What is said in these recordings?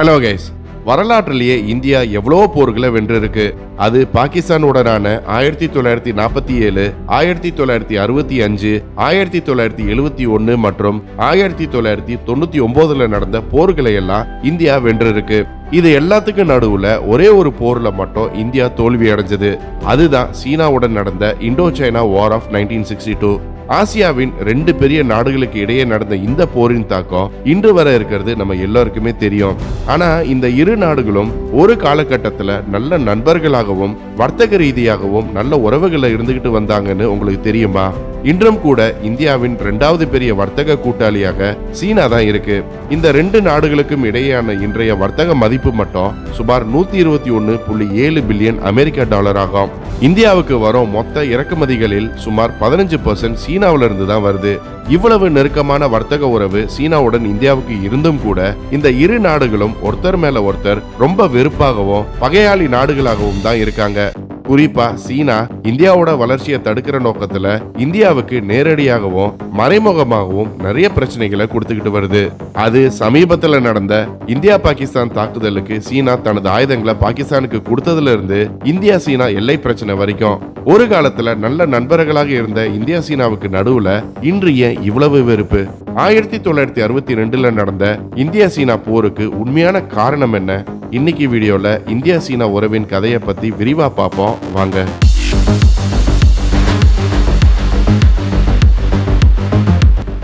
Hello guys வரலாற்றிலேயே India எவ்வளோ போர்களை வென்றிருக்கு? அது பாகிஸ்தானுடனான ஆயிரத்தி தொள்ளாயிரத்தி நாற்பத்தி ஏழு ஆயிரத்தி தொள்ளாயிரத்தி அறுபத்தி அஞ்சு ஆயிரத்தி தொள்ளாயிரத்தி எழுபத்தி ஒன்று மற்றும் ஆயிரத்தி தொள்ளாயிரத்தி தொண்ணூத்தி ஒன்பதுல நடந்த போர்களை எல்லாம் இந்தியா வென்றிருக்கு. இது எல்லாத்துக்கும் நடுவுல ஒரே ஒரு போர்ல மட்டும் இந்தியா தோல்வி அடைஞ்சது அதுதான் சீனாவுடன் நடந்த Indo China war of nineteen sixty two ஆசியாவின் ரெண்டு பெரிய நாடுகளுக்கு இடையே நடந்த இந்த போரின் தாக்கம் இன்று வர இருக்கிறது நம்ம எல்லாருக்குமே தெரியும். ஆனா இந்த இரு நாடுகளும் ஒரு காலகட்டத்துல நல்ல நண்பர்களாகவும் வர்த்தக ரீதியாகவும் நல்ல உறவுகளை இருந்துகிட்டு வந்தாங்கன்னு உங்களுக்கு தெரியுமா? இன்றும் கூட இந்தியாவின் இரண்டாவது பெரிய வர்த்தக கூட்டாளியாக சீனா தான் இருக்கு. இந்த ரெண்டு நாடுகளுக்கும் இடையேயான இன்றைய வர்த்தக மதிப்பு மட்டும் சுமார் நூத்தி இருபத்தி ஒன்னு புள்ளி ஏழு பில்லியன் அமெரிக்க டாலர் ஆகும். இந்தியாவுக்கு வரும் மொத்த இறக்குமதிகளில் சுமார் பதினஞ்சு பர்சன்ட் சீனாவில இருந்து தான் வருது. இவ்வளவு நெருக்கமான வர்த்தக உறவு சீனாவுடன் இந்தியாவுக்கு இருந்தும் கூட இந்த இரு நாடுகளும் ஒருத்தர் மேல ஒருத்தர் ரொம்ப வெறுப்பாகவும் பகையாளி நாடுகளாகவும் தான் இருக்காங்க. குறிப்பா சீனா இந்தியாவோட வளர்ச்சியை தடுக்கிற நோக்கத்துல இந்தியாவுக்கு நேரடியாகவும் மறைமுகமாகவும் நிறைய பிரச்சனைகளை கொடுத்துக்கிட்டு வருது. அது சமீபத்துல நடந்த இந்தியா பாகிஸ்தான் தாக்குதலுக்கு சீனா தனது ஆயுதங்களை பாகிஸ்தானுக்கு கொடுத்ததுல இருந்து இந்தியா சீனா எல்லை பிரச்சனை வரைக்கும். ஒரு காலத்துல நல்ல நண்பர்களாக இருந்த இந்தியா சீனாவுக்கு நடுவுல இன்று ஏன் இவ்வளவு வெறுப்பு? ஆயிரத்தி தொள்ளாயிரத்தி அறுபத்தி ரெண்டுல நடந்த இந்தியா சீனா போருக்கு உண்மையான காரணம் என்ன? இன்னைக்கு வீடியோல இந்தியா சீனா உறவின் கதையை பத்தி விரிவா பார்ப்போம். வாங்க.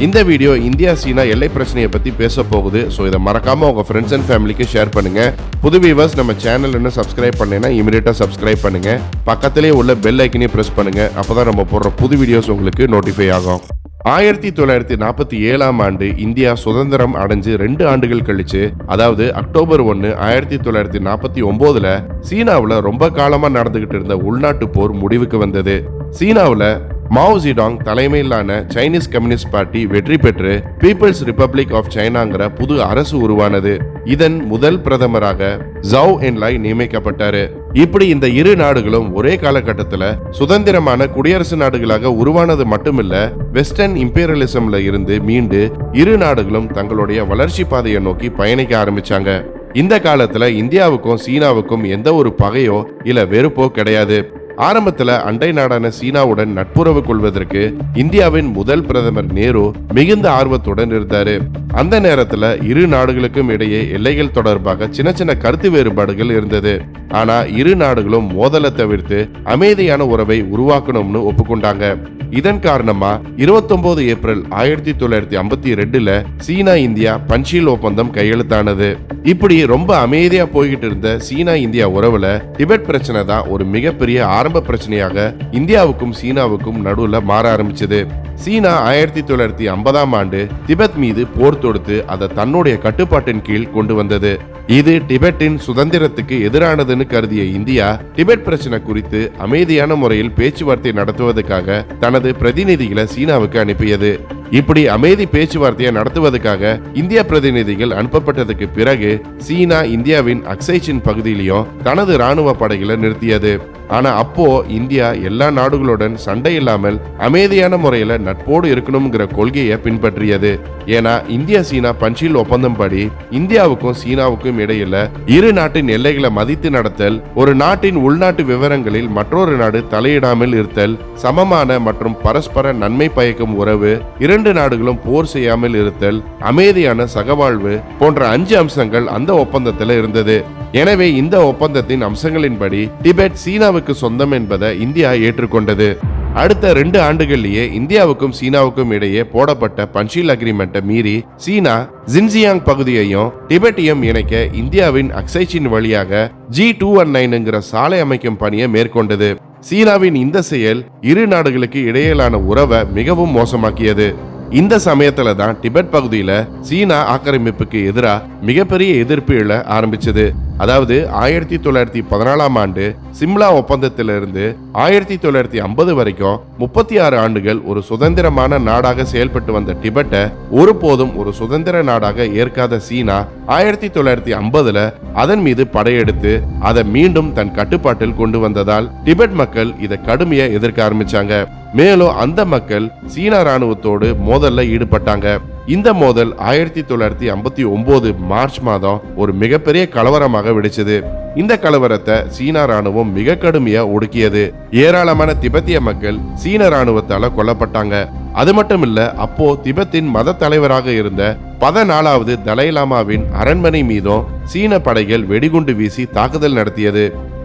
இந்த வீடியோ இந்தியா சீனா எல்லை பிரச்சனையை பத்தி பேச போகுது. ஸோ இதை மறக்காம உங்க ஃப்ரெண்ட்ஸ் அண்ட் ஃபேமிலிக்கு ஷேர் பண்ணுங்க. புது வியூவர்ஸ் நம்ம சேனல் என்ன சப்ஸ்கிரைப் பண்ணேன்னா இமீடியட்டா சப்ஸ்கிரைப் பண்ணுங்க. பக்கத்திலே உள்ள பெல் ஐக்கனையும் பிரஸ் பண்ணுங்க. அப்பதான் நம்ம போடுற புது வீடியோஸ் உங்களுக்கு நோட்டிஃபை ஆகும். ஆயிரத்தி தொள்ளாயிரத்தி நாற்பத்தி ஏழாம் ஆண்டு இந்தியா சுதந்திரம் அடைஞ்சு ரெண்டு ஆண்டுகள் கழிச்சு அதாவது அக்டோபர் ஒன்று ஆயிரத்தி தொள்ளாயிரத்தி நாற்பத்தி ஒன்பதுல சீனாவில் ரொம்ப காலமாக நடந்துகிட்டு இருந்த உள்நாட்டு போர் முடிவுக்கு வந்தது. சீனாவில் மாவுசிடாங் தலைமையிலான சைனீஸ் கம்யூனிஸ்ட் பார்ட்டி வெற்றி பெற்று பீப்புள்ஸ் ரிப்பப்ளிக் ஆஃப் சைனாங்கிற புது அரசு உருவானது. இதன் முதல் பிரதமராக ஜவ் என்லாய் நியமிக்கப்பட்டாரு. இப்படி இந்த இரு நாடுகளும் ஒரே காலகட்டத்தில் சுதந்திரமான குடியரசு நாடுகளாக உருவானது மட்டுமில்ல வெஸ்டர்ன் இம்பீரியலிசம்ல இருந்து மீண்டு இரு நாடுகளும் தங்களுடைய வளர்ச்சி பாதையை நோக்கி பயணிக்க ஆரம்பிச்சாங்க. இந்த காலத்துல இந்தியாவுக்கும் சீனாவுக்கும் எந்த ஒரு பகையோ இல்ல வெறுப்போ கிடையாது. ஆரம்பத்துல அண்டை நாடான சீனாவுடன் நட்புறவு கொள்வதற்கு இந்தியாவின் முதல் பிரதமர் நேரு மிகுந்த ஆர்வத்துடன் இருந்தாரு. அந்த நேரத்துல இரு நாடுகளுக்கும் இடையே எல்லைகள் தொடர்பாக சின்ன சின்ன கருத்து வேறுபாடுகள் இருந்தது. ஆனா இரு நாடுகளும் மோதலை தவிர்த்து அமைதியான உறவை உருவாக்கணும்னு ஒப்புக்கொண்டாங்க. இதன் காரணமா 29 ஏப்ரல் ஆயிரத்தி தொள்ளாயிரத்தி ஐம்பத்தி ரெண்டுல சீனா இந்தியா பன்ஷீல் ஒப்பந்தம் கையெழுத்தானது. இப்படி ரொம்ப அமைதியா போய்கிட்டு இருந்த சீனா இந்தியா உறவுல டிபெட் பிரச்சனை தான் ஒரு மிகப்பெரிய ஆரம்ப பிரச்சனையாக இந்தியாவுக்கும் சீனாவுக்கும் நடுவுல மாற ஆரம்பிச்சது. சீனா ஆயிரத்தி தொள்ளாயிரத்தி ஐம்பதாம் ஆண்டு திபெத் மீது போர் தொடுத்து அதை தன்னுடைய கட்டுப்பாட்டின் கீழ் கொண்டு வந்தது. இது டிபெட்டின் சுதந்திரத்துக்கு எதிரானதுன்னு கருதிய இந்தியா டிபெட் பிரச்சனை குறித்து அமைதியான முறையில் பேச்சுவார்த்தை நடத்துவதற்காக தனது பிரதிநிதிகளை சீனாவுக்கு அனுப்பியது. இப்படி அமைதி பேச்சுவார்த்தையை நடத்துவதற்காக இந்திய பிரதிநிதிகள் அனுப்பப்பட்டதுக்கு பிறகு சீனா இந்தியாவின் அக்சைச்சின் பகுதியிலையும் தனது ராணுவ படைகளை நிறுத்தியது. ஆனா அப்போ இந்தியா எல்லா நாடுகளுடன் சண்டை இல்லாமல் அமைதியான முறையில நட்போடு இருக்கணுங்கிற கொள்கையை பின்பற்றியது. ஏன்னா இந்தியா சீனா பஞ்சில் ஒப்பந்தம் படி இந்தியாவுக்கும் சீனாவுக்கும் இடையில இரு நாட்டின் எல்லைகளை மதித்து நடத்தல் ஒரு நாட்டின் உள்நாட்டு விவரங்களில் மற்றொரு நாடு தலையிடாமல் இருத்தல் சமமான மற்றும் பரஸ்பர நன்மை பயக்கும் உறவு இரு இரண்டு நாடுகளும் போர் செய்யாமல் இருத்தல் அமைதியான சகவாழ்வு போன்ற அஞ்சு அம்சங்கள் அந்த ஒப்பந்தத்தில் இருந்தது. எனவே இந்த ஒப்பந்தத்தின் அம்சங்களின்படி டிபெட் சீனாவுக்கு சொந்தம் என்பதை இந்தியா ஏற்றுக்கொண்டது. அடுத்த ரெண்டு ஆண்டுகள்லயே இந்தியாவுக்கும் சீனாவுக்கும் இடையே போடப்பட்ட பன்ஷீல் அக்ரிமெண்ட்டை மீறி சீனா ஜின்சியாங் பகுதியையும் டிபெட்டையும் இணைக்க இந்தியாவின் அக்சைச்சின் வழியாக ஜி டூ ஒன் நைனுங்கிற சாலை அமைக்கும் பணியை மேற்கொண்டது. சீனாவின் இந்த செயல் இரு நாடுகளுக்கு இடையிலான உறவை மிகவும் மோசமாக்கியது. இந்த சமயத்துல தான் டிபெட் பகுதியில சீனா ஆக்கிரமிப்புக்கு எதிராக மிகப்பெரிய எதிர்ப்பு எழ ஆரம்பிச்சது. அதாவது ஆயிரத்தி தொள்ளாயிரத்தி பதினாலாம் ஆண்டு சிம்லா ஒப்பந்தத்திலிருந்து ஆயிரத்தி தொள்ளாயிரத்தி ஐம்பது வரைக்கும் முப்பத்தி ஆறு ஆண்டுகள் ஒரு சுதந்திரமான நாடாக செயல்பட்டு வந்த டிபெட்டை ஒருபோதும் ஒரு சுதந்திர நாடாக ஏற்காத சீனா ஆயிரத்தி தொள்ளாயிரத்தி ஐம்பதுல அதன் மீது படையெடுத்து அதை மீண்டும் தன் கட்டுப்பாட்டில் கொண்டு வந்ததால் டிபெட் மக்கள் இதை கடுமையா எதிர்க்க ஆரம்பிச்சாங்க. மேலும் அந்த மக்கள் சீனா ராணுவத்தோடு மோதல்ல ஈடுபட்டாங்க. இந்த மோதல் ஆயிரத்தி தொள்ளாயிரத்தி ஐம்பத்தி ஒன்பது மார்ச் மாதம் ஒரு மிகப்பெரிய கலவரமாக வெடிச்சது. இந்த கலவரத்தை சீனா ராணுவம் மிக கடுமையா ஒடுக்கியது. ஏராளமான திபெத்திய மக்கள் சீன ராணுவத்தால கொல்லப்பட்டாங்க. அது மட்டும் இல்ல அப்போ திபெத்தின் மத தலைவராக இருந்த பதினாலாவது தலைலாமாவின் அரண்மனை மீதும் சீன படைகள் வெடிகுண்டு வீசி தாக்குதல் நடத்தியது.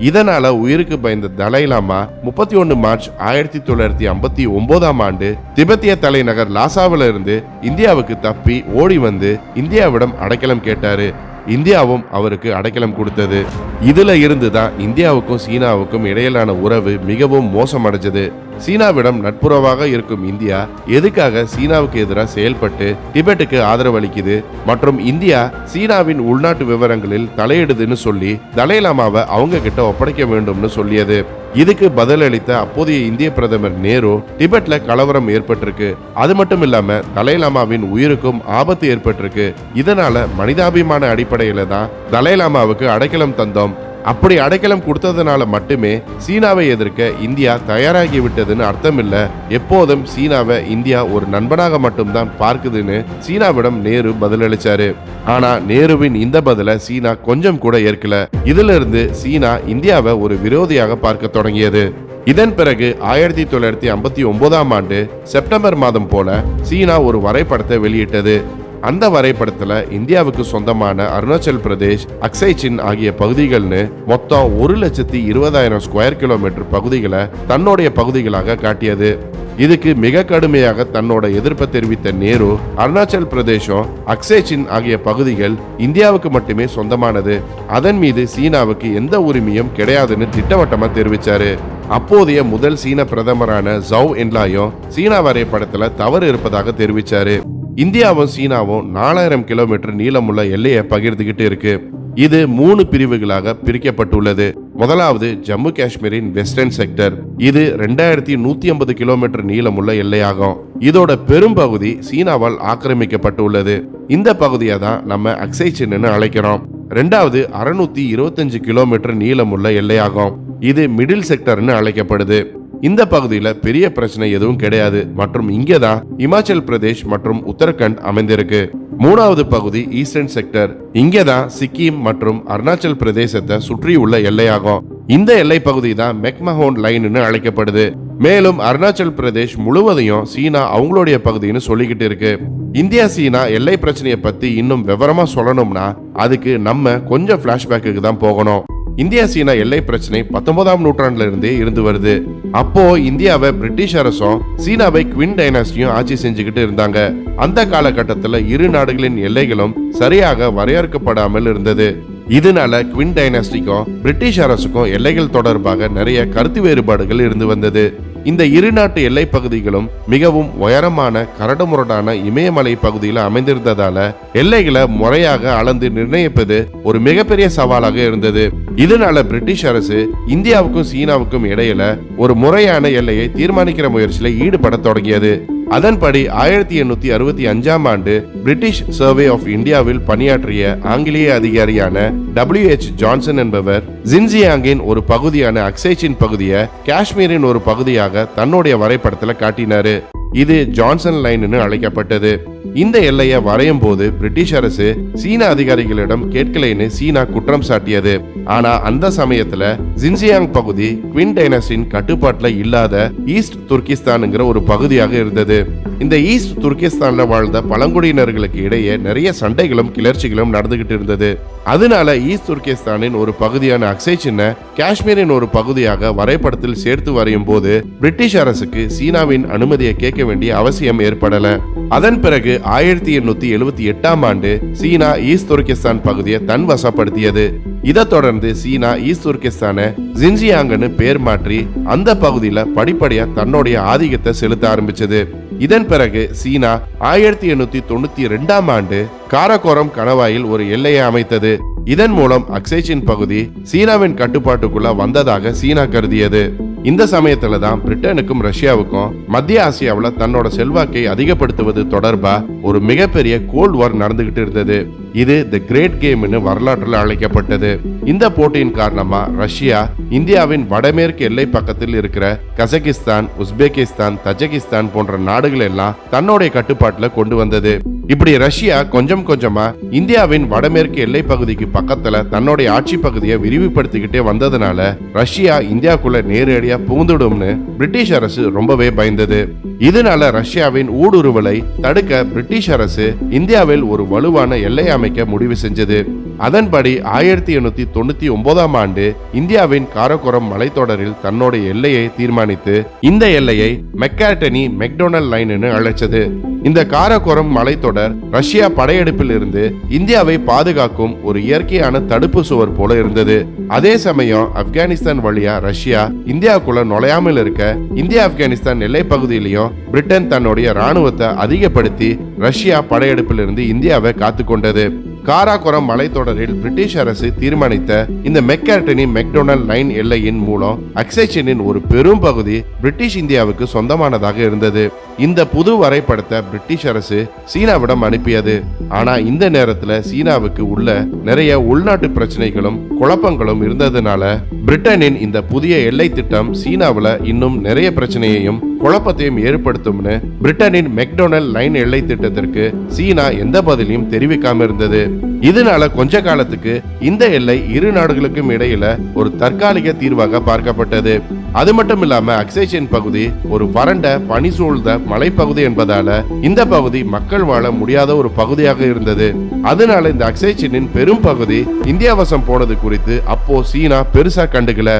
இதனால உயிருக்கு பயந்த தலைலாமா முப்பத்தி ஒன்று மார்ச் ஆயிரத்தி தொள்ளாயிரத்தி ஐம்பத்தி ஒன்பதாம் ஆண்டு திபெத்திய தலைநகர் லாசாவிலிருந்து இந்தியாவுக்கு தப்பி ஓடி வந்து இந்தியாவிடம் அடைக்கலம் கேட்டாரு. இந்தியாவும் அவருக்கு அடைக்கலம் கொடுத்தது. இதுல இருந்து தான் இந்தியாவுக்கும் சீனாவுக்கும் இடையிலான உறவு மிகவும் மோசமடைஞ்சது. சீனாவிடம் நட்புறவாக இருக்கும் இந்தியா எதுக்காக சீனாவுக்கு எதிராக செயல்பட்டு டிபெட்டுக்கு ஆதரவு அளிக்குது மற்றும் இந்தியா சீனாவின் உள்நாட்டு விவரங்களில் தலையிடுதுன்னு சொல்லி தலைலாமாவை அவங்க கிட்ட ஒப்படைக்க வேண்டும்னு சொல்லியது. இதுக்கு பதிலளித்த அப்போதைய இந்திய பிரதமர் நேரு டிபெட்ல கலவரம் ஏற்பட்டிருக்கு. அது மட்டும் இல்லாம தலைலாமாவின் உயிருக்கும் ஆபத்து ஏற்பட்டிருக்கு. இதனால மனிதாபிமான அடிப்படையில தான் தலைலாமாவுக்கு அடைக்கலம் தந்தோம். அப்படி அடைக்கலம் கொடுத்ததுனால மட்டுமே சீனாவை எதிர்க்க இந்தியா தயாராகி விட்டதுன்னு அர்த்தம் இல்ல எப்போதும் சீனாவை இந்தியா ஒரு நண்பனாக மட்டும்தான் பார்க்குதுன்னு சீனாவிடம் நேரு பதிலளிச்சாரு. ஆனா நேருவின் இந்த பதில சீனா கொஞ்சம் கூட ஏற்கல. இதுல இருந்து சீனா இந்தியாவை ஒரு விரோதியாக பார்க்க தொடங்கியது. இதன் பிறகு ஆயிரத்தி தொள்ளாயிரத்தி ஐம்பத்தி ஒன்பதாம் ஆண்டு செப்டம்பர் மாதம் போல சீனா ஒரு வரைபடத்தை வெளியிட்டது. அந்த வரைபடத்துல இந்தியாவுக்கு சொந்தமான அருணாச்சல் பிரதேஷ் அக்சைச்சின் சின் ஆகிய பகுதிகள்னு மொத்தம் ஒரு லட்சத்தி இருபதாயிரம் ஸ்கொயர் கிலோமீட்டர் பகுதிகளை தன்னுடைய பகுதிகளாக காட்டியது. இதுக்கு மிக கடுமையாக தன்னோட எதிர்ப்பை தெரிவித்த நேரு அருணாச்சல் பிரதேசம் அக்சேச்சின் சின் ஆகிய பகுதிகள் இந்தியாவுக்கு மட்டுமே சொந்தமானது. அதன் மீது சீனாவுக்கு எந்த உரிமையும் கிடையாதுன்னு திட்டவட்டமா தெரிவிச்சாரு. அப்போதைய முதல் சீன பிரதமரான ஜவ் என்லாயும் சீனா வரைபடத்துல தவறு இருப்பதாக தெரிவிச்சாரு. இந்தியாவும் சீனாவும் நாலாயிரம் கிலோமீட்டர் நீளமுள்ள எல்லையை பகிர்ந்துகிட்டு இருக்கு. இது மூணு பிரிவுகளாக பிரிக்கப்பட்டுள்ளது. முதலாவது ஜம்மு காஷ்மீரின் வெஸ்டர்ன் செக்டர். இது ரெண்டாயிரத்தி நூத்தி ஐம்பது கிலோமீட்டர் நீளமுள்ள எல்லையாகும். இதோட பெரும்பகுதி சீனாவால் ஆக்கிரமிக்கப்பட்டுள்ளது. இந்த பகுதியை தான் நம்ம அக்ஸை சின்னு அழைக்கிறோம். ரெண்டாவது அறுநூத்தி இருபத்தஞ்சு கிலோமீட்டர் நீளமுள்ள எல்லையாகும். இது மிடில் செக்டர்னு அழைக்கப்படுது. இந்த பகுதியில் பெரிய பிரச்சனை எதுவும் கிடையாது. மற்றும் இங்கே தான் இமாச்சல் பிரதேஷ் மற்றும் உத்தரகண்ட் அமைந்திருக்கு. மூணாவது பகுதி ஈஸ்டர்ன் செக்டர். இங்கே தான் சிக்கிம் மற்றும் அருணாச்சல் பிரதேசத்தை சுற்றியுள்ள எல்லையாகும். இந்த எல்லை பகுதி தான் மெக்மஹோன் லைன்னு அழைக்கப்படுது. மேலும் அருணாச்சல் பிரதேஷ் முழுவதையும் சீனா அவங்களுடைய பகுதின்னு சொல்லிக்கிட்டு இருக்கு. இந்தியா சீனா எல்லை பிரச்சனையை பத்தி இன்னும் விவரமா சொல்லணும்னா அதுக்கு நம்ம கொஞ்சம் பிளாஷ்பேக்கு தான் போகணும். இந்தியா சீனா எல்லை பிரச்சனை பத்தொன்பதாம் நூற்றாண்டுல இருந்தே இருந்து வருது. அப்போ இந்தியாவை பிரிட்டிஷ் அரசும் சீனாவை குவின் டைனாஸ்டியும் ஆட்சி செஞ்சுக்கிட்டு இருந்தாங்க. அந்த காலகட்டத்துல இரு நாடுகளின் எல்லைகளும் சரியாக வரையறுக்கப்படாமல் இருந்தது. இதனால குவின் டைனாஸ்டிக்கும் பிரிட்டிஷ் அரசுக்கும் எல்லைகள் தொடர்பாக நிறைய கருத்து வேறுபாடுகள் இருந்து வந்தது. இந்த இரு நாட்டு எல்லை பகுதிகளும் மிகவும் உயரமான கரடுமுரடான இமயமலை பகுதியில் அமைந்திருந்ததால எல்லைகளை முறையாக அளந்து நிர்ணயிப்பது ஒரு மிகப்பெரிய சவாலாக இருந்தது. இதனால பிரிட்டிஷ் அரசு இந்தியாவுக்கும் சீனாவுக்கும் இடையில ஒரு முறையான எல்லையை தீர்மானிக்கிற முயற்சியில ஈடுபட தொடங்கியது. அதன்படி ஆயிரத்தி எண்ணூத்தி அறுபத்தி அஞ்சாம் ஆண்டு பிரிட்டிஷ் சர்வே ஆஃப் இந்தியாவில் பணியாற்றிய ஆங்கிலேய அதிகாரியான டபிள்யூ எச் ஜான்சன் என்பவர் ஜின்ஜியாங்கின் ஒரு பகுதியான அக்சேச்சின் பகுதியை காஷ்மீரின் ஒரு பகுதியாக தன்னுடைய வரைபடத்தில் காட்டினாரு. இது ஜான்சன் லைன்னு அழைக்கப்பட்டது. இந்த எல்லையை வரையும் போது பிரிட்டிஷ் அரசு சீன அதிகாரிகளிடம் கேட்கலைன்னு சீனா குற்றம் சாட்டியது. ஆனா அந்த சமயத்துல ஜின்சியாங் பகுதி குவின் டைனஸ்டின் கட்டுப்பாட்டுல இல்லாத ஈஸ்ட் துர்கிஸ்தான்ங்கிற ஒரு பகுதியாக இருந்தது. இந்த ஈஸ்ட் துர்கிஸ்தான்ல வாழ்ந்த பழங்குடியினர்களுக்கு இடையே நிறைய சண்டைகளும் கிளர்ச்சிகளும் நடந்துகிட்டு இருந்தது. அதனால ஈஸ்ட் துர்கிஸ்தானின் ஒரு பகுதியான அக்சை சின்ன காஷ்மீரின் ஒரு பகுதியாக வரைபடத்தில் சேர்த்து வரையும் போது பிரிட்டிஷ் அரசுக்கு சீனாவின் அனுமதியை கேட்க வேண்டிய அவசியம் ஏற்படல. அதன் பிறகு ஆயிரத்தி எண்ணூத்தி எழுபத்தி எட்டாம் ஆண்டு சீனா ஈஸ்ட் துருக்கிஸ்தான் பகுதியை தன் வசப்படுத்தியது. இதை தொடர்ந்து சீனா ஈஸ்ட் துருக்கிஸ்தானை ஜின்ஜியாங்கன்னு பேர் மாற்றி அந்த பகுதியில படிப்படியா தன்னுடைய ஆதிக்கத்தை செலுத்த ஆரம்பிச்சது. இதன் பிறகு சீனா ஆயிரத்தி எண்ணூத்தி தொண்ணூத்தி ரெண்டாம் ஆண்டு காரக்கோரம் கணவாயில் ஒரு எல்லையை அமைத்தது. இதன் மூலம் அக்சைச்சின் பகுதி சீனாவின் கட்டுப்பாட்டுக்குள்ள வந்ததாக சீனா கருதியது. இந்த சமயத்துல தான் பிரிட்டனுக்கும் ரஷ்யாவுக்கும் மத்திய ஆசியாவில் தன்னோட செல்வாக்கை அதிகப்படுத்துவது தொடர்பா ஒரு மிகப்பெரிய கோல்ட் வார் நடந்துகிட்டு இருந்தது. இது தி கிரேட் கேம்னு வரலாற்றில் அழைக்கப்பட்டது. இந்த போட்டியின் காரணமா ரஷ்யா இந்தியாவின் வடமேற்கு எல்லை பக்கத்தில் இருக்கிற கசகிஸ்தான் உஸ்பெகிஸ்தான் தஜகிஸ்தான் போன்ற நாடுகள் எல்லாம் தன்னுடைய கட்டுப்பாட்டில் கொண்டு வந்தது. இப்படி ரஷ்யா கொஞ்சம் கொஞ்சமா இந்தியாவின் வடமேற்கு எல்லை பகுதிக்கு பக்கத்துல தன்னுடைய ஆட்சி பகுதியை விரிவுபடுத்திக்கிட்டே வந்ததுனால ரஷ்யா இந்தியாக்குள்ள நேரடியா புகுந்துடும்னு பிரிட்டிஷ் அரசு ரொம்பவே பயந்தது. இதனால ரஷ்யாவின் ஊடுருவலை தடுக்க பிரிட்டிஷ் அரசு இந்தியாவில் ஒரு வலுவான எல்லை அமைக்க முடிவு செஞ்சது. அதன்படி ஆயிரத்தி எண்ணூத்தி தொண்ணூத்தி ஒன்பதாம் ஆண்டு இந்தியாவின் காரக்கோரம் மலைத்தொடரில் தன்னோட எல்லையை தீர்மானித்து இந்த எல்லையை மெக்காட்டனி மெக்டொனல் லைன் அழைச்சது இந்த காரக்கோரம் மலைத்தொடர் ரஷ்யா படையெடுப்பில் இருந்து இந்தியாவை பாதுகாக்கும் ஒரு இயற்கையான தடுப்பு சுவர் போல இருந்தது. அதே சமயம் ஆப்கானிஸ்தான் வழியா ரஷ்யா இந்தியாவுக்குள்ள நுழையாமல் இருக்க இந்தியா ஆப்கானிஸ்தான் எல்லை பகுதியிலையும் பிரிட்டன் தன்னுடைய ராணுவத்தை அதிகப்படுத்தி ரஷ்யா படையெடுப்பில் இருந்து இந்தியாவை காத்து கொண்டது காராகோரம் மலைத்தொடரில் பிரிட்டிஷ் அரசு தீர்மானித்த இந்த மெக்கார்டனி மெக்டொனல் லைன் எல்லையின் மூலம் அக்சேஷனின் ஒரு பெரும் பகுதி பிரிட்டிஷ் இந்தியாவுக்கு சொந்தமானதாக இருந்தது. இந்த புது வரைபடத்தை பிரிட்டிஷ் அரசு சீனாவிடம் அனுப்பியது. ஆனா இந்த நேரத்துல சீனாவுக்கு உள்ள நிறைய உள்நாட்டு பிரச்சனைகளும் குழப்பங்களும் இருந்ததுனால பிரிட்டனின் இந்த புதிய எல்லை திட்டம் சீனாவில் இன்னும் நிறைய பிரச்சனையையும் குழப்பத்தையும் ஏற்படுத்தும்னு பிரிட்டனின் மெக்டொனல் லைன் எல்லை திட்டத்திற்கு சீனா எந்த பதிலையும் தெரிவிக்காம இருந்தது. இதனால கொஞ்ச காலத்துக்கு இந்த எல்லை இரு நாடுகளுக்கும் இடையில ஒரு தற்காலிக தீர்வாக பார்க்கப்பட்டது. அது மட்டும் இல்லாம அக்சேஷன் பகுதி ஒரு வறண்ட பனி சூழ்ந்த மலைப்பகுதி என்பதால இந்த பகுதி மக்கள் வாழ முடியாத ஒரு பகுதியாக இருந்தது. அதனால இந்த அக்சேஷனின் பெரும் பகுதி இந்தியா வசம் போனது குறித்து அப்போ சீனா பெருசா கண்டுக்கல.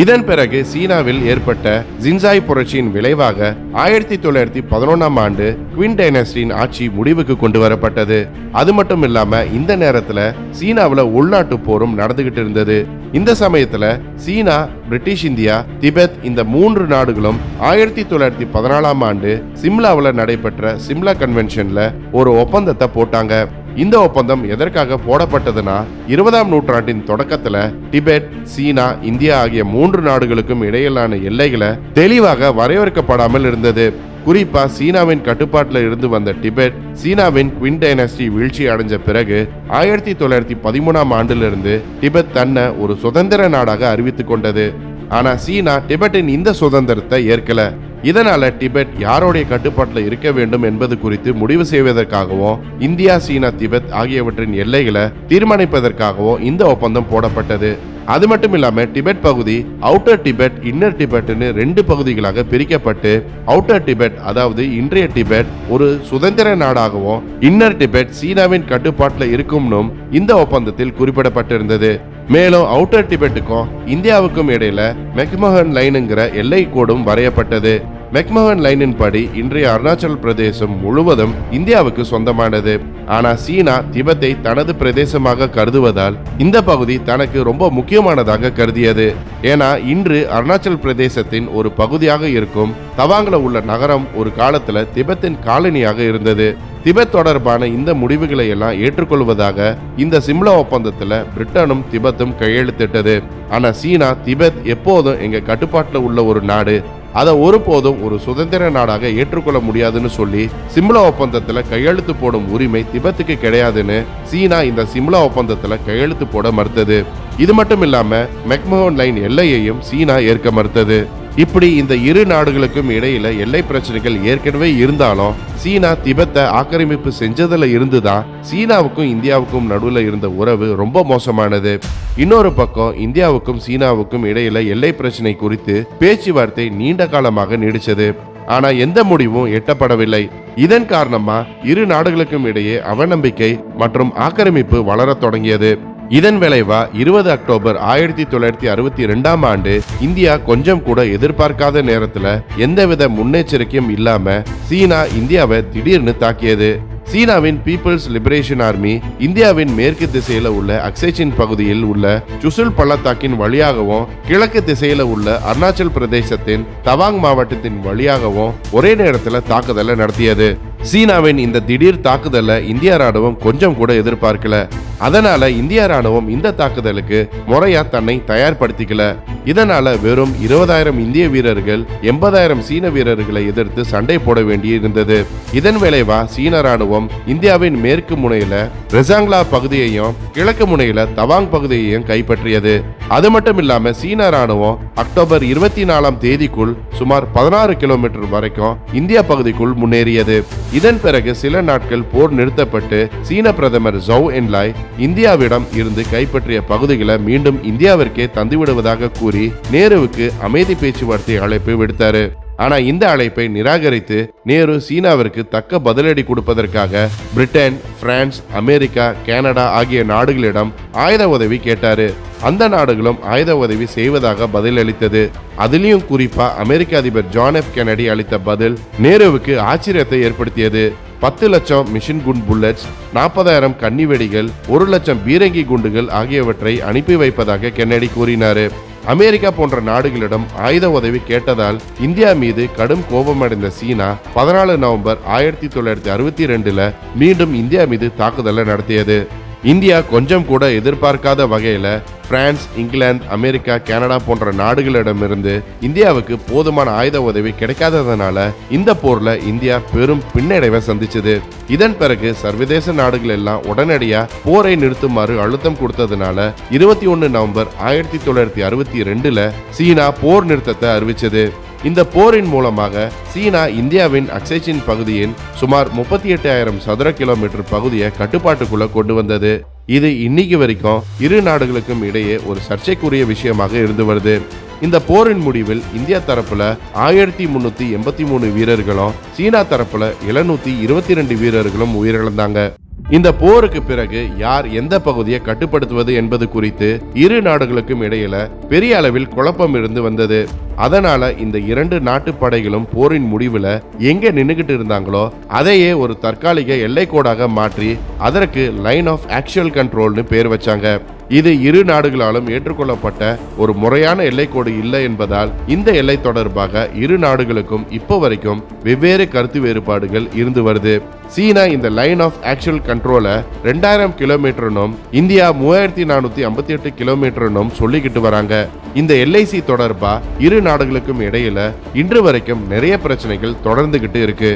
இதன் பிறகு சீனாவில் ஏற்பட்ட ஜின்சாய் புரட்சியின் விளைவாக ஆயிரத்தி தொள்ளாயிரத்தி பதினொன்னாம் ஆண்டு குவின் டைனஸ்டியின் ஆட்சி முடிவுக்கு கொண்டு வரப்பட்டது. அது மட்டும் இல்லாம இந்த நேரத்துல சீனாவில் உள்நாட்டு போரும் நடந்துகிட்டு இருந்தது. இந்த சமயத்துல சீனா பிரிட்டிஷ் இந்தியா திபெத் இந்த மூன்று நாடுகளும் ஆயிரத்தி தொள்ளாயிரத்தி பதினாலாம் ஆண்டு சிம்லாவில் நடைபெற்ற சிம்லா கன்வென்ஷன்ல ஒரு ஒப்பந்தத்தை போட்டாங்க. இந்த ஒப்பந்தம் எதற்காக போடப்பட்டதுன்னா இருபதாம் நூற்றாண்டின் தொடக்கத்துல டிபெட் சீனா இந்தியா ஆகிய மூன்று நாடுகளுக்கும் இடையிலான எல்லைகளை தெளிவாக வரையறுக்கப்படாமல் இருந்தது. குறிப்பா சீனாவின் கட்டுப்பாட்டில் இருந்து வந்த டிபெட் சீனாவின் குவின் டைனஸ்டி வீழ்ச்சி அடைஞ்ச பிறகு ஆயிரத்தி தொள்ளாயிரத்தி பதிமூணாம் ஆண்டிலிருந்து டிபெத் தன்னை ஒரு சுதந்திர நாடாக அறிவித்துக் கொண்டது. ஆனா சீனா டிபெட்டின் இந்த சுதந்திரத்தை ஏற்கல. இதனால டிபெட் யாருடைய கட்டுப்பாட்டில் இருக்க வேண்டும் என்பது குறித்து முடிவு செய்வதற்காகவும் இந்தியா சீனா திபெத் ஆகியவற்றின் எல்லைகளை தீர்மானிப்பதற்காகவும் இந்த ஒப்பந்தம் போடப்பட்டது. அது மட்டும் இல்லாம டிபெட் பகுதி அவுட்டர் டிபெட் இன்னர் டிபெட்னு ரெண்டு பகுதிகளாக பிரிக்கப்பட்டு அவுட்டர் டிபெட் அதாவது இன்றைய டிபெட் ஒரு சுதந்திர நாடாகவும் இன்னர் டிபெட் சீனாவின் கட்டுப்பாட்டில் இருக்கும்னும் இந்த ஒப்பந்தத்தில் குறிப்பிடப்பட்டிருந்தது. மேலும் அவுட்டர் டிபெட்டுக்கும் இந்தியாவுக்கும் இடையில மெக்மஹன் லைனுங்கிற எல்லை கோடும் வரையப்பட்டது. மெக்மோகன் லைனின் படி இன்றைய அருணாச்சல் பிரதேசம் முழுவதும் இந்தியாவுக்கு சொந்தமானது. ஆனா சீனா திபெத்தை தனது பிரதேசமாக கருதுவதால் இந்த பகுதி தனக்கு ரொம்ப முக்கியமானதாக கருதியது. ஏன்னா இன்று அருணாச்சல் பிரதேசத்தின் ஒரு பகுதியாக இருக்கும் தவாங்கில உள்ள நகரம் ஒரு காலத்துல திபெத்தின் காலனியாக இருந்தது. திபெத் தொடர்பான இந்த முடிவுகளை எல்லாம் ஏற்றுக்கொள்வதாக இந்த சிம்லா ஒப்பந்தத்துல பிரிட்டனும் திபெத்தும் கையெழுத்திட்டது. ஆனா சீனா திபெத் எப்போதும் எங்க கட்டுப்பாட்டில் உள்ள ஒரு நாடு. அதை ஒருபோதும் ஒரு சுதந்திர நாடாக ஏற்றுக்கொள்ள முடியாதுன்னு சொல்லி சிம்லா ஒப்பந்தத்தில் கையெழுத்து போடும் உரிமை திபெத்துக்கு கிடையாதுன்னு சீனா இந்த சிம்லா ஒப்பந்தத்தில் கையெழுத்து போட மறுத்தது. இது மட்டும் இல்லாம மெக்மோகன் லைன் எல்லையையும் சீனா ஏற்க மறுத்தது. இப்படி இந்த இரு நாடுகளுக்கும் இடையில எல்லை பிரச்சனைகள் ஏற்கனவே இருந்தாலும் சீனா திபெத்தை ஆக்கிரமிப்பு செஞ்சதுல இருந்துதான் சீனாவுக்கும் இந்தியாவுக்கும் நடுவில் இருந்த உறவு ரொம்ப மோசமானது. இன்னொரு பக்கம் இந்தியாவுக்கும் சீனாவுக்கும் இடையில எல்லை பிரச்சனை குறித்து பேச்சுவார்த்தை நீண்ட காலமாக நீடிச்சது. ஆனா எந்த முடிவும் எட்டப்படவில்லை. இதன் காரணமா இரு நாடுகளுக்கும் இடையே அவநம்பிக்கை மற்றும் ஆக்கிரமிப்பு வளரத் தொடங்கியது. இதன் விளைவா இருபது அக்டோபர் ஆயிரத்தி தொள்ளாயிரத்தி அறுபத்தி ரெண்டாம் ஆண்டு இந்தியா கொஞ்சம் கூட எதிர்பார்க்காத நேரத்துல எந்தவித முன்னெச்சரிக்கையும் இல்லாம சீனா இந்தியாவை திடீர்னு தாக்கியது. சீனாவின் பீப்புள்ஸ் லிபரேஷன் ஆர்மி இந்தியாவின் மேற்கு திசையில உள்ள அக்சேச்சின் பகுதியில் உள்ள சுசுல் பள்ளத்தாக்கின் வழியாகவும் கிழக்கு திசையில உள்ள அருணாச்சல் பிரதேசத்தின் தவாங் மாவட்டத்தின் வழியாகவும் ஒரே நேரத்துல தாக்குதலை நடத்தியது. சீனாவின் இந்த திடீர் தாக்குதலை இந்திய ராணுவம் கொஞ்சம் கூட எதிர்பார்க்கல. அதனால இந்திய ராணுவம் இந்த தாக்குதலுக்கு முறையா தன்னை தயார்படுத்திக்கல. இதனால வெறும் இருபதாயிரம் இந்திய வீரர்கள் எண்பதாயிரம் சீன வீரர்களை எதிர்த்து சண்டை போட வேண்டியிருந்தது. இதன் விளைவா சீன ராணுவம் இந்தியாவின் மேற்கு முனையில ரெசாங்லா பகுதியையும் கிழக்கு முனையில தவாங் பகுதியையும் கைப்பற்றியது. அது மட்டும் இல்லாம சீன ராணுவம் அக்டோபர் இருபத்தி நாலாம் தேதிக்குள் சுமார் பதினாறு கிலோமீட்டர் வரைக்கும் இந்தியா பகுதிக்குள் முன்னேறியது. இதன் பிறகு சில நாட்கள் போர் நிறுத்தப்பட்டு சீன பிரதமர் ஜவ் என்லாய் இந்தியாவிடம் இருந்து கைப்பற்றிய பகுதிகளை மீண்டும் இந்தியாவிற்கே தந்துவிடுவதாக கூறி நேருவுக்கு அமைதி பேச்சுவார்த்தை அழைப்பு விடுத்தாரு. ஆனா இந்த அழைப்பை நிராகரித்து நேரு சீனாவிற்கு தக்க பதிலடி கொடுப்பதற்காக பிரிட்டன் பிரான்ஸ் அமெரிக்கா கனடா ஆகிய நாடுகளிடம் ஆயுத உதவி கேட்டாரு. அந்த நாடுகளும் ஆயுத உதவி செய்வதாக பதிலளித்தது. அதிலையும் குறிப்பா அமெரிக்க அதிபர் ஜான் எஃப் கெனடி அளித்த பதில் நேருவுக்கு ஆச்சரியத்தை ஏற்படுத்தியது. பத்து லட்சம் மிஷின் குண்ட் புல்லட்ஸ் நாற்பதாயிரம் கன்னி வெடிகள் ஒரு லட்சம் பீரங்கி குண்டுகள் ஆகியவற்றை அனுப்பி வைப்பதாக கென்னடி கூறினாரு. அமெரிக்கா போன்ற நாடுகளிடம் ஆயுத உதவி கேட்டதால் இந்தியா மீது கடும் கோபமடைந்த சீனா பதினாலு நவம்பர் ஆயிரத்தி தொள்ளாயிரத்தி அறுபத்தி ரெண்டுல மீண்டும் இந்தியா மீது தாக்குதலை நடத்தியது. இந்தியா கொஞ்சம் கூட எதிர்பார்க்காத வகையில பிரான்ஸ் இங்கிலாந்து அமெரிக்கா கனடா போன்ற நாடுகளிடமிருந்து இந்தியாவுக்கு போதுமான ஆயுத உதவி கிடைக்காததுனால இந்த போர்ல இந்தியா பெரும் பின்னடைவை சந்திச்சது. இதன் பிறகு சர்வதேச நாடுகள் எல்லாம் உடனடியா போரை நிறுத்துமாறு அழுத்தம் கொடுத்ததுனால இருபத்தி ஒன்னு நவம்பர் ஆயிரத்தி தொள்ளாயிரத்தி அறுபத்தி ரெண்டுல சீனா போர் நிறுத்தத்தை அறிவிச்சது. இந்த போரின் மூலமாக சீனா இந்தியாவின் அக்சைச்சின் பகுதியின் சுமார் முப்பத்தி எட்டாயிரம் சதுர கிலோமீட்டர் பகுதியை கட்டுப்பாட்டுக்குள்ள கொண்டு வந்தது. இது இன்னைக்கு வரைக்கும் இரு நாடுகளுக்கும் இடையே ஒரு சர்ச்சைக்குரிய விஷயமாக இருந்து வருது. இந்த போரின் முடிவில் இந்தியா தரப்புல ஆயிரத்தி முன்னூத்தி எண்பத்தி மூணு வீரர்களும் சீனா தரப்புல எழுநூத்தி இருபத்தி ரெண்டு வீரர்களும் உயிரிழந்தாங்க. இந்த போருக்கு பிறகு யார் எந்த பகுதியை கட்டுப்படுத்துவது என்பது குறித்து இரு நாடுகளுக்கும் இடையில பெரிய அளவில் குழப்பம் இருந்து வந்தது. அதனால இந்த இரண்டு நாட்டு படைகளும் போரின் முடிவுல எங்க நின்னுகிட்டு இருந்தாங்களோ அதையே ஒரு தற்காலிக எல்லைக்கோடாக மாற்றி அதற்கு லைன் ஆஃப் ஆக்சுவல் கண்ட்ரோல்னு பேர் வச்சாங்க. இது இரு நாடுகளாலும் ஏற்றுக்கொள்ளப்பட்ட ஒரு முறையான எல்லைக்கோடு இல்லை என்பதால் இந்த எல்லை தொடர்பாக இரு நாடுகளுக்கும் இப்போ வரைக்கும் வெவ்வேறு கருத்து வேறுபாடுகள் இருந்து வருது. சீனா இந்த லைன் ஆஃப் ஆக்சுவல் கண்ட்ரோலை ரெண்டாயிரம் கிலோமீட்டர்னும் இந்தியா மூவாயிரத்தி நானூத்தி ஐம்பத்தி எட்டு கிலோமீட்டர்னும் சொல்லிக்கிட்டு வராங்க. இந்த எல்ஐசி தொடர்பா இரு நாடுகளுக்கும் இடையில இன்று வரைக்கும் நிறைய பிரச்சனைகள் தொடர்ந்துகிட்டு இருக்கு.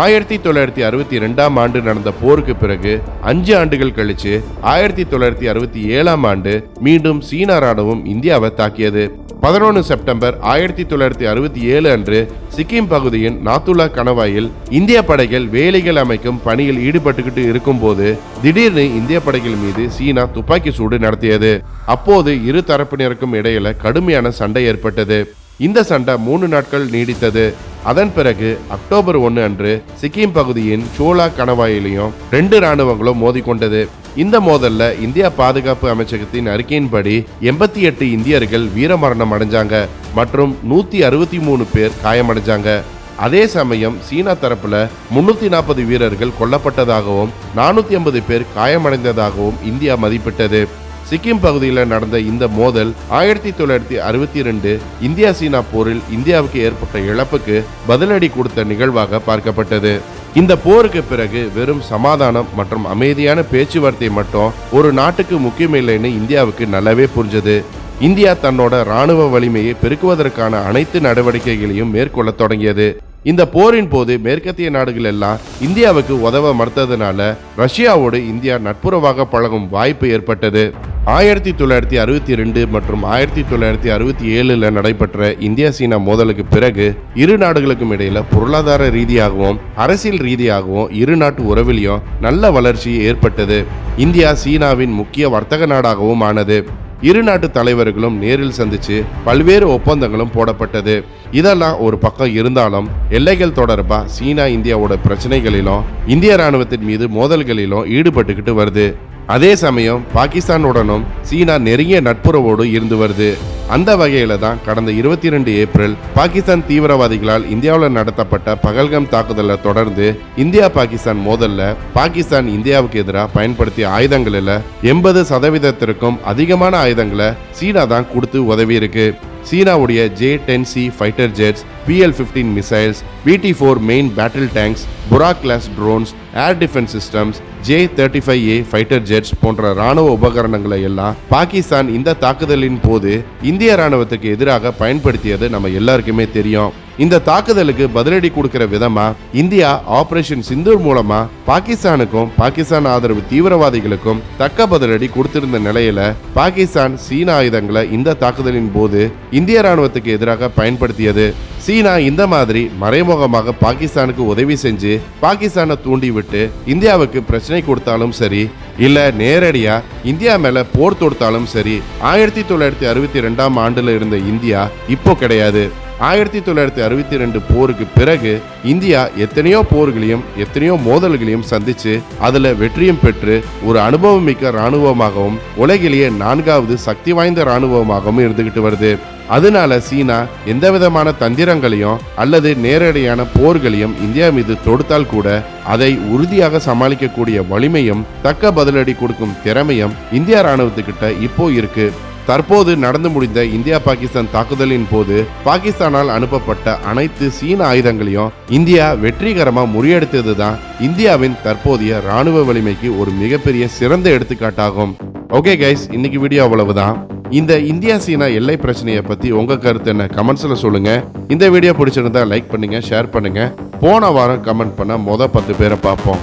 ஆயிரத்தி தொள்ளாயிரத்தி அறுபத்தி ரெண்டாம் ஆண்டு நடந்த போருக்கு பிறகு அஞ்சு ஆண்டுகள் கழிச்சு ஆயிரத்தி தொள்ளாயிரத்தி அறுபத்தி ஏழாம் ஆண்டு மீண்டும் சீனா ராணுவம் இந்தியாவை தாக்கியது. பதினொன்று செப்டம்பர் ஆயிரத்தி தொள்ளாயிரத்தி அறுபத்தி ஏழு அன்று சிக்கிம் பகுதியின் நாத்துலா கணவாயில் இந்திய படைகள் வேலிகள் அமைக்கும் பணியில் ஈடுபட்டுக்கிட்டு இருக்கும்போது திடீர்னு இந்திய படைகள் மீது சீனா துப்பாக்கி சூடு நடத்தியது. அப்போது இரு தரப்பினருக்கும் இடையில கடுமையான சண்டை ஏற்பட்டது. இந்த சண்டை மூணு நாட்கள் நீடித்தது. அதன் பிறகு அக்டோபர் ஒன்று அன்று சிக்கிம் பகுதியின் சோலா கணவாயிலையும் ரெண்டு ராணுவங்களும் மோதிக்கொண்டது. இந்த மோதல்ல இந்தியா பாதுகாப்பு அமைச்சகத்தின் அறிக்கையின்படி எண்பத்தி எட்டு இந்தியர்கள் வீரமரணம் அடைஞ்சாங்க மற்றும் நூத்தி அறுபத்தி மூணு பேர் காயமடைஞ்சாங்க. அதே சமயம் சீனா தரப்புல முன்னூத்தி நாற்பது வீரர்கள் கொல்லப்பட்டதாகவும் நானூத்தி ஐம்பது பேர் காயமடைந்ததாகவும் இந்தியா மதிப்பிட்டது. சிக்கிம் பகுதியில் நடந்த இந்த மோதல் ஆயிரத்தி தொள்ளாயிரத்தி அறுபத்தி ரெண்டு இந்தியா சீனா போரில் இந்தியாவுக்கு ஏற்பட்ட இழப்புக்கு பதிலடி கொடுத்த நிகழ்வாக பார்க்கப்பட்டது. இந்த போருக்கு பிறகு வெறும் சமாதானம் மற்றும் அமைதியான பேச்சுவார்த்தை மட்டும் ஒரு நாட்டுக்கு முக்கியமில்லைன்னு இந்தியாவுக்கு நல்லாவே புரிஞ்சது. இந்தியா தன்னோட ராணுவ வலிமையை பெருக்குவதற்கான அனைத்து நடவடிக்கைகளையும் மேற்கொள்ள தொடங்கியது. இந்த போரின் போது மேற்கத்திய நாடுகள் எல்லாம் இந்தியாவுக்கு உதவ மறுத்ததுனால ரஷ்யாவோடு இந்தியா நட்புறவாக பழகும் வாய்ப்பு ஏற்பட்டது. ஆயிரத்தி தொள்ளாயிரத்தி அறுபத்தி ரெண்டு மற்றும் ஆயிரத்தி தொள்ளாயிரத்தி அறுபத்தி ஏழில் நடைபெற்ற இந்தியா சீனா மோதலுக்கு பிறகு இரு நாடுகளுக்கும் இடையில பொருளாதார ரீதியாகவும் அரசியல் ரீதியாகவும் இரு நாட்டு உறவிலையும் நல்ல வளர்ச்சி ஏற்பட்டது. இந்தியா சீனாவின் முக்கிய வர்த்தக நாடாகவும் ஆனது. இரு நாட்டு தலைவர்களும் நேரில் சந்திச்சு பல்வேறு ஒப்பந்தங்களும் போடப்பட்டது. இதெல்லாம் ஒரு பக்கம் இருந்தாலும் எல்லைகள் தொடர்பா சீனா இந்தியாவோட பிரச்சனைகளிலும் இந்திய ராணுவத்தின் மீது மோதல்களிலும் ஈடுபட்டுக்கிட்டு வருது. அதே சமயம் பாகிஸ்தானுடனும் சீனா நெருங்கிய நட்புறவோடு இருந்து வருது. அந்த வகையில தான் கடந்த இருபத்தி ரெண்டு ஏப்ரல் பாகிஸ்தான் தீவிரவாதிகளால் இந்தியாவில் நடத்தப்பட்ட பகல்கம் தாக்குதலை தொடர்ந்து இந்தியா பாகிஸ்தான் மோதல்ல பாகிஸ்தான் இந்தியாவுக்கு எதிராக பயன்படுத்திய ஆயுதங்களில் எண்பது சதவீதத்திற்கும் அதிகமான ஆயுதங்களை சீனா தான் கொடுத்து உதவி இருக்கு சீனாவுடைய J ten C fighter jets PL fifteen missiles PT four main battle tanks புரா class drones air defence systems J thirty five A fighter jets போன்ற ராணுவ உபகரணங்களை எல்லாம் பாகிஸ்தான் இந்த தாக்குதலின் போது இந்திய ராணுவத்துக்கு எதிராக பயன்படுத்தியது நம்ம எல்லாருக்குமே தெரியும். இந்த தாக்குதலுக்கு பதிலடி கொடுக்கிற விதமா இந்தியா ஆபரேஷன் சிந்தூர் மூலமா பாகிஸ்தானுக்கும் பாகிஸ்தான் ஆதரவு தீவிரவாதிகளுக்கும் தக்க பதிலடி கொடுத்திருந்த நிலையில பாகிஸ்தான் சீன ஆயுதங்களை இந்த தாக்குதலின் போது இந்திய ராணுவத்துக்கு எதிராக பயன்படுத்தியது. சீனா இந்த மாதிரி மறைமுகமாக பாகிஸ்தானுக்கு உதவி செஞ்சு பாகிஸ்தானை தூண்டி விட்டு இந்தியாவுக்கு பிரச்சனை கொடுத்தாலும் சரி இல்ல நேரடியா இந்தியா மேல போர் தொடுத்தாலும் சரி ஆயிரத்தி தொள்ளாயிரத்தி அறுபத்தி ரெண்டாம் ஆண்டுல இருந்த இந்தியா இப்போ கிடையாது. ஆயிரத்தி தொள்ளாயிரத்தி அறுபத்தி ரெண்டு போருக்கு பிறகு இந்தியா எத்தனையோ போர்களையும் எத்தனையோ மோதல்களையும் சந்திச்சு அதுல வெற்றியும் பெற்று ஒரு அனுபவம் மிக்க ராணுவமாகவும் உலகிலேயே நான்காவது சக்தி வாய்ந்த ராணுவமாகவும் இருந்துகிட்டு வருது. அதனால சீனா எந்த விதமான தந்திரங்களையும் அல்லது நேரடியான போர்களையும் இந்தியா மீது தொடுத்தால் கூட அதை உறுதியாக சமாளிக்கக்கூடிய வலிமையும் தக்க பதிலடி கொடுக்கும் திறமையும் இந்தியா ராணுவத்துக்கிட்ட இப்போ இருக்கு. தற்போது நடந்து முடிந்த இந்தியா பாகிஸ்தான் தாக்குதலின் போது பாகிஸ்தானால் அனுப்பப்பட்ட அனைத்து சீன ஆயுதங்களையும் இந்தியா வெற்றிகரமாக முறியடித்தது தான் இந்தியாவின் தற்போதைய ராணுவ வலிமைக்கு ஒரு மிகப்பெரிய சிறந்த எடுத்துக்காட்டாகும். ஓகே கைஸ் இன்னைக்கு வீடியோ அவ்வளவுதான். இந்த இந்தியா சீனா எல்லை பிரச்சனையை பத்தி உங்க கருத்து என்ன? கமெண்ட்ஸ்ல சொல்லுங்க. இந்த வீடியோ பிடிச்சிருந்தா லைக் பண்ணுங்க ஷேர் பண்ணுங்க. போன வாரம் கமெண்ட் பண்ண மொத பத்து பேரை பார்ப்போம்.